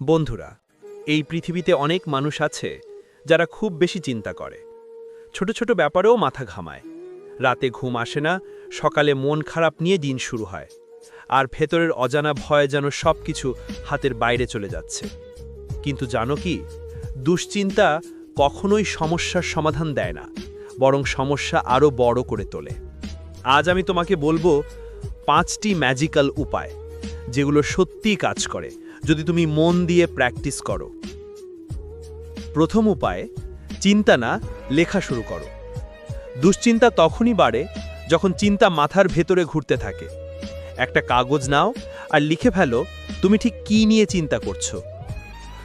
বন্ধুরা, এই পৃথিবীতে অনেক মানুষ আছে যারা খুব বেশি চিন্তা করে। ছোট ছোট ব্যাপারেও মাথা ঘামায়। রাতে ঘুম আসে না, সকালে মন খারাপ নিয়ে দিন শুরু হয়। আর ভেতরের অজানা ভয় যেন সব কিছু হাতের বাইরে চলে যাচ্ছে। কিন্তু জানো কি, দুশ্চিন্তা কখনোই সমস্যার সমাধান দেয় না, বরং সমস্যা আরও বড় করে তোলে। আজ আমি তোমাকে বলব পাঁচটি ম্যাজিক্যাল উপায়, যেগুলো সত্যিই কাজ করে যদি তুমি মন দিয়ে প্র্যাকটিস করো। প্রথম উপায়, চিন্তা না, লেখা শুরু করো। দুশ্চিন্তা তখনই বাড়ে যখন চিন্তা মাথার ভেতরে ঘুরতে থাকে। একটা কাগজ নাও আর লিখে ফেলো, তুমি ঠিক কী নিয়ে চিন্তা করছ।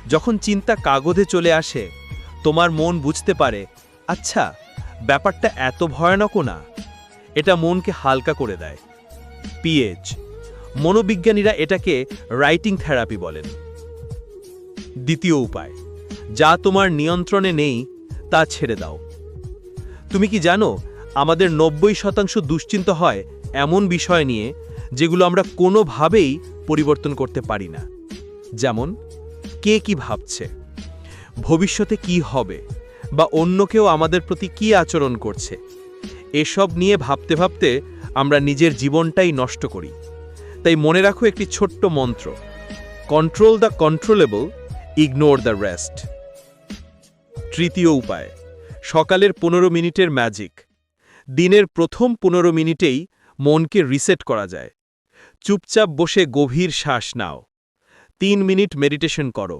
যখন চিন্তা কাগজে চলে আসে, তোমার মন বুঝতে পারে আচ্ছা ব্যাপারটা এত ভয়ানকও না। এটা মনকে হালকা করে দেয়। পিএইচ মনোবিজ্ঞানীরা এটাকে রাইটিং থেরাপি বলেন। দ্বিতীয় উপায়, যা তোমার নিয়ন্ত্রণে নেই, তা ছেড়ে দাও। তুমি কি জানো, আমাদের নব্বই শতাংশ দুশ্চিন্ত হয় এমন বিষয় নিয়ে যেগুলো আমরা কোনোভাবেই পরিবর্তন করতে পারি না। যেমন, কে কি ভাবছে? ভবিষ্যতে কি হবে? বা অন্য কেউ আমাদের প্রতি কি আচরণ করছে? এসব নিয়ে ভাবতে ভাবতে আমরা নিজের জীবনটাই নষ্ট করি। তাই মনে রাখো একটি ছোট্ট মন্ত্র। Control the controllable ignore the rest তৃতীয় উপায়, সকালের পনেরো মিনিটের ম্যাজিক দিনের প্রথম পনেরো মিনিটেই মনকে রিসেট করা যায়। চুপচাপ বসে গভীর শ্বাস নাও। তিন মিনিট মেডিটেশন করো।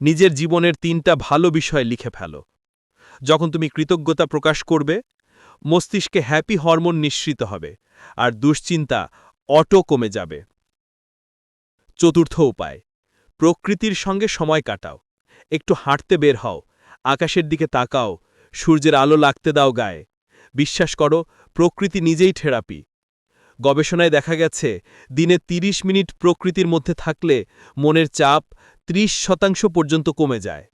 নিজের জীবনের তিনটা ভালো বিষয় লিখে ফেলো। যখন তুমি কৃতজ্ঞতা প্রকাশ করবে, মস্তিষ্কে হ্যাপি হরমোন নিঃসৃত হবে, আর দুশ্চিন্তা অটো কমে যাবে। চতুর্থ উপায়, প্রকৃতির সঙ্গে সময় কাটাও। একটু হাঁটতে বের হও, আকাশের দিকে তাকাও, সূর্যের আলো লাগতে দাও গায়ে। বিশ্বাস করো, প্রকৃতি নিজেই থেরাপি। গবেষণায় দেখা গেছে, দিনে ৩০ মিনিট প্রকৃতির মধ্যে থাকলে মনের চাপ ৩০ শতাংশ পর্যন্ত কমে যায়।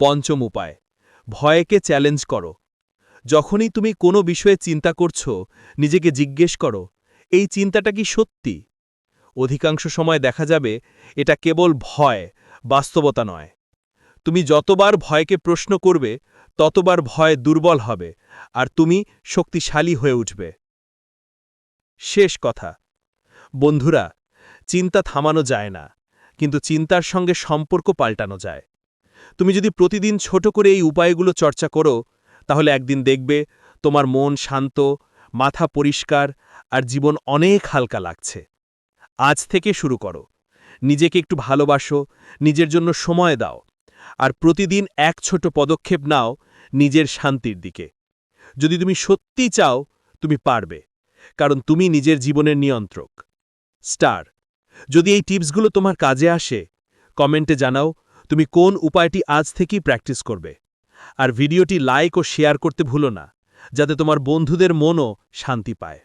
পঞ্চম উপায়, ভয়কে চ্যালেঞ্জ করো। যখনই তুমি কোনো বিষয়ে চিন্তা করছ, নিজেকে জিজ্ঞেস করো এই চিন্তাটা কি সত্যি? অধিকাংশ সময় দেখা যাবে এটা কেবল ভয়, বাস্তবতা নয়। তুমি যতবার ভয়কে প্রশ্ন করবে, ততবার ভয় দুর্বল হবে, আর তুমি শক্তিশালী হয়ে উঠবে। শেষ কথা। বন্ধুরা, চিন্তা থামানো যায় না, কিন্তু চিন্তার সঙ্গে সম্পর্ক পাল্টানো যায়। তুমি যদি প্রতিদিন ছোট করে এই উপায়গুলো চর্চা করো, তাহলে একদিন দেখবে তোমার মন শান্ত মাথা পরিষ্কার আর জীবন অনেক হালকা লাগছে। আজ থেকে শুরু করো। নিজেকে একটু ভালোবাসো, নিজের জন্য সময় দাও আর প্রতিদিন এক ছোট পদক্ষেপ নাও নিজের শান্তির দিকে। যদি তুমি সত্যি চাও, তুমি পারবে, কারণ তুমি নিজের জীবনের নিয়ন্ত্রক। স্টার, যদি এই টিপসগুলো তোমার কাজে আসে, কমেন্টে জানাও তুমি কোন উপায়টি আজ থেকেই প্র্যাকটিস করবে। আর ভিডিওটি লাইক ও শেয়ার করতে ভুলো না। যাতে তোমার বন্ধুদের মনও শান্তি পায়।